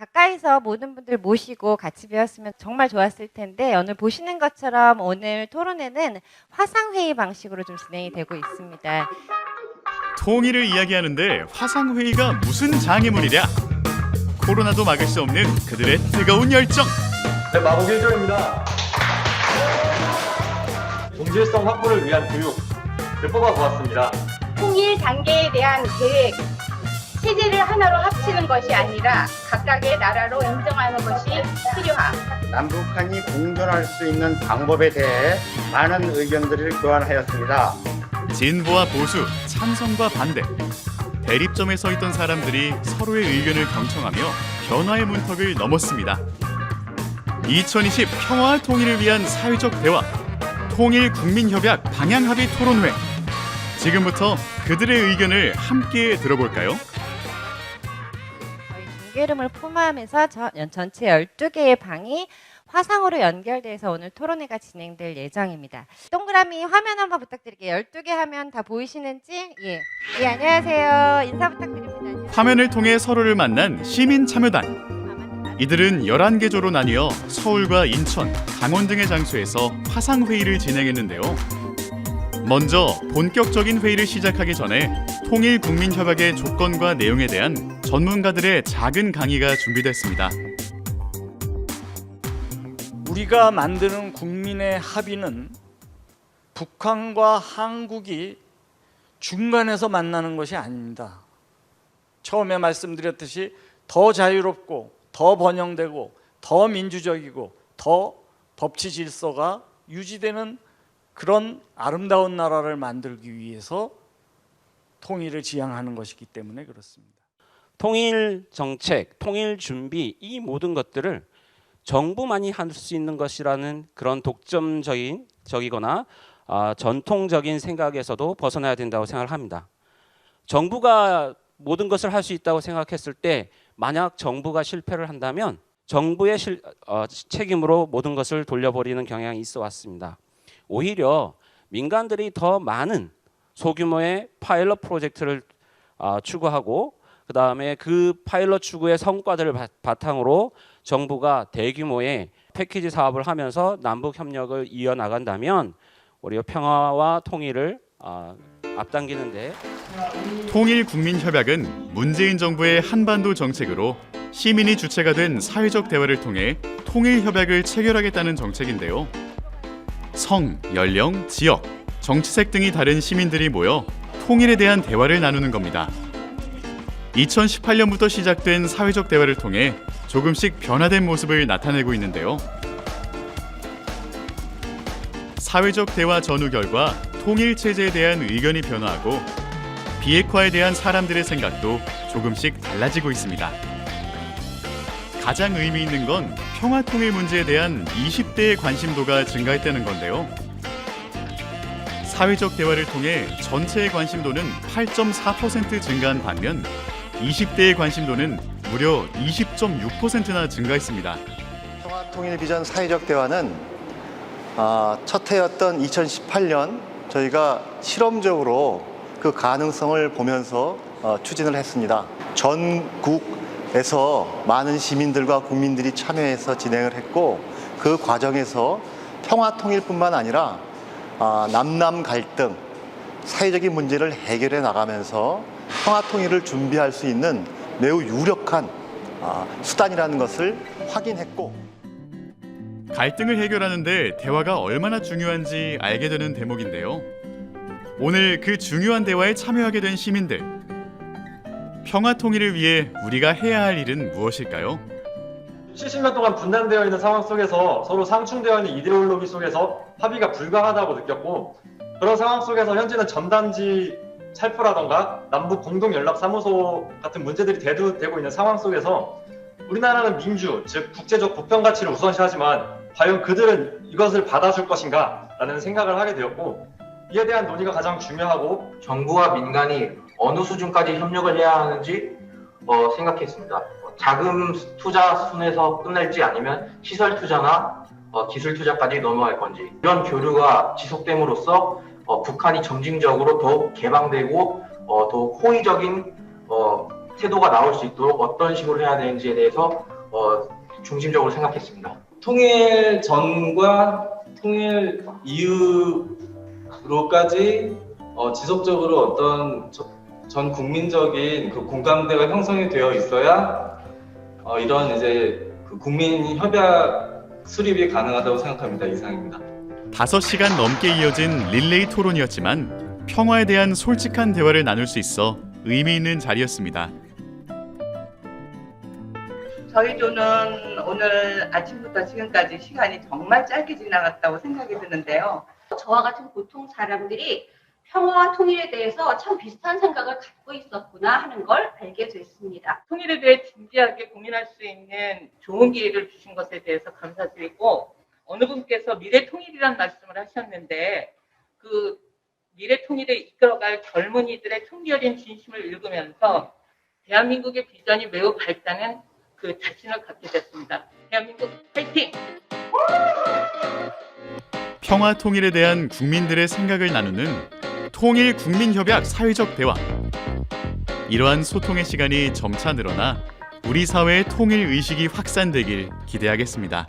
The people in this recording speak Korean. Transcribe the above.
가까이서 모든 분들 모시고 같이 배웠으면 정말 좋았을 텐데 오늘 보시는 것처럼 오늘 토론회는 화상회의 방식으로 좀 진행이 되고 있습니다. 통일을 이야기하는데 화상회의가 무슨 장애물이랴? 코로나도 막을 수 없는 그들의 뜨거운 열정. 네, 마곡 1조입니다. 동질성 확보를 위한 교육을 뽑아보았습니다. 통일 단계에 대한 계획, 체제를 하나로 합치는 것이 아니라 각각의 나라로 인정하는 것이 필요함. 남북한이 공존할 수 있는 방법에 대해 많은 의견들을 교환하였습니다. 진보와 보수, 찬성과 반대. 대립점에 서 있던 사람들이 서로의 의견을 경청하며 변화의 문턱을 넘었습니다. 2020 평화와 통일을 위한 사회적 대화, 통일 국민협약 방향 합의 토론회. 지금부터 그들의 의견을 함께 들어볼까요? 중계룸을 포함해서 저- 전체 12개의 방이 화상으로 연결돼서 오늘 토론회가 진행될 예정입니다. 동그라미 화면 한번 부탁드릴게요. 12개 화면 다 보이시는지? 예. 예, 안녕하세요. 인사 부탁드립니다. 화면을 통해 서로를 만난 시민 참여단. 이들은 11개 조로 나뉘어 서울과 인천, 강원 등의 장소에서 화상 회의를 진행했는데요. 먼저 본격적인 회의를 시작하기 전에 통일 국민 협약의 조건과 내용에 대한 전문가들의 작은 강의가 준비됐습니다. 우리가 만드는 국민의 합의는 북한과 한국이 중간에서 만나는 것이 아닙니다. 처음에 말씀드렸듯이 더 자유롭고 더 번영되고 더 민주적이고 더 법치 질서가 유지되는 그런 아름다운 나라를 만들기 위해서 통일을 지향하는 것이기 때문에 그렇습니다. 통일 정책, 통일 준비 이 모든 것들을 정부만이 할 수 있는 것이라는 그런 독점적인 적이거나 아, 전통적인 생각에서도 벗어나야 된다고 생각을 합니다. 정부가 모든 것을 할 수 있다고 생각했을 때 만약 정부가 실패를 한다면 정부의 실, 어, 책임으로 모든 것을 돌려버리는 경향이 있어 왔습니다. 오히려 민간들이 더 많은 소규모의 파일럿 프로젝트를 아, 추구하고 그 다음에 그 파일럿 추구의 성과들을 바, 바탕으로 정부가 대규모의 패키지 사업을 하면서 남북 협력을 이어 나간다면 우리가 평화와 통일을 아, 앞당기는데 통일 국민 협약은 문재인 정부의 한반도 정책으로 시민이 주체가 된 사회적 대화를 통해 통일 협약을 체결하겠다는 정책인데요. 성, 연령, 지역, 정치색 등이 다른 시민들이 모여 통일에 대한 대화를 나누는 겁니다. 2018년부터 시작된 사회적 대화를 통해 조금씩 변화된 모습을 나타내고 있는데요. 사회적 대화 전후 결과 통일 체제에 대한 의견이 변화하고 비핵화에 대한 사람들의 생각도 조금씩 달라지고 있습니다. 가장 의미 있는 건 평화 통일 문제에 대한 20대의 관심도가 증가했다는 건데요. 사회적 대화를 통해 전체의 관심도는 8.4% 증가한 반면 20대의 관심도는 무려 20.6%나 증가했습니다. 평화통일 비전 사회적 대화는 아, 첫 해였던 2018년 저희가 실험적으로 그 가능성을 보면서 어, 추진을 했습니다. 전국에서 많은 시민들과 국민들이 참여해서 진행을 했고 그 과정에서 평화 통일뿐만 아니라 아, 남남 갈등, 사회적인 문제를 해결해 나가면서 평화통일을 준비할 수 있는 매우 유력한 아, 수단이라는 것을 확인했고 갈등을 해결하는데 대화가 얼마나 중요한지 알게 되는 대목인데요. 오늘 그 중요한 대화에 참여하게 된 시민들. 평화 통일을 위해 우리가 해야 할 일은 무엇일까요? 70년 동안 분단되어 있는 상황 속에서 서로 상충되어 있는 이데올로기 속에서 합의가 불가하다고 느꼈고 그런 상황 속에서 현재는 전단지 살포라던가 남북 공동 연락 사무소 같은 문제들이 대두되고 있는 상황 속에서 우리나라는 민주, 즉 국제적 보편 가치를 우선시하지만 과연 그들은 이것을 받아줄 것인가? 라는 생각을 하게 되었고 이에 대한 논의가 가장 중요하고 정부와 민간이 어느 수준까지 협력을 해야 하는지 어, 생각했습니다. 어, 자금 투자 순에서 끝날지 아니면 시설 투자나 어, 기술 투자까지 넘어갈 건지 이런 교류가 지속됨으로써 어, 북한이 점진적으로 더욱 개방되고 어, 더욱 호의적인 어, 태도가 나올 수 있도록 어떤 식으로 해야 되는지에 대해서 어, 중심적으로 생각했습니다. 통일 전과 통일 이후로까지 어, 지속적으로 어떤 저- 전 국민적인 그 공감대가 형성이 되어 있어야 어, 이런 이제 그 국민 협약 수립이 가능하다고 생각합니다. 이상입니다. 5시간 넘게 이어진 릴레이 토론이었지만 평화에 대한 솔직한 대화를 나눌 수 있어 의미 있는 자리였습니다. 저희도는 오늘 아침부터 지금까지 시간이 정말 짧게 지나갔다고 생각이 드는데요. 저와 같은 보통 사람들이 평화와 통일에 대해서 참 비슷한 생각을 갖고 있었구나 하는 걸 알게 됐습니다. 통일에 대해 진지하게 고민할 수 있는 좋은 기회를 주신 것에 대해서 감사드리고 어느 분께서 미래 통일이라는 말씀을 하셨는데 그 미래 통일을 이끌어갈 젊은이들의 통렬인 진심을 읽으면서 대한민국의 비전이 매우 밝다는 그 자신을 갖게 됐습니다. 대한민국 파이팅! 평화 통일에 대한 국민들의 생각을 나누는 통일 국민협약 사회적 대화. 이러한 소통의 시간이 점차 늘어나 우리 사회의 통일 의식이 확산되길 기대하겠습니다.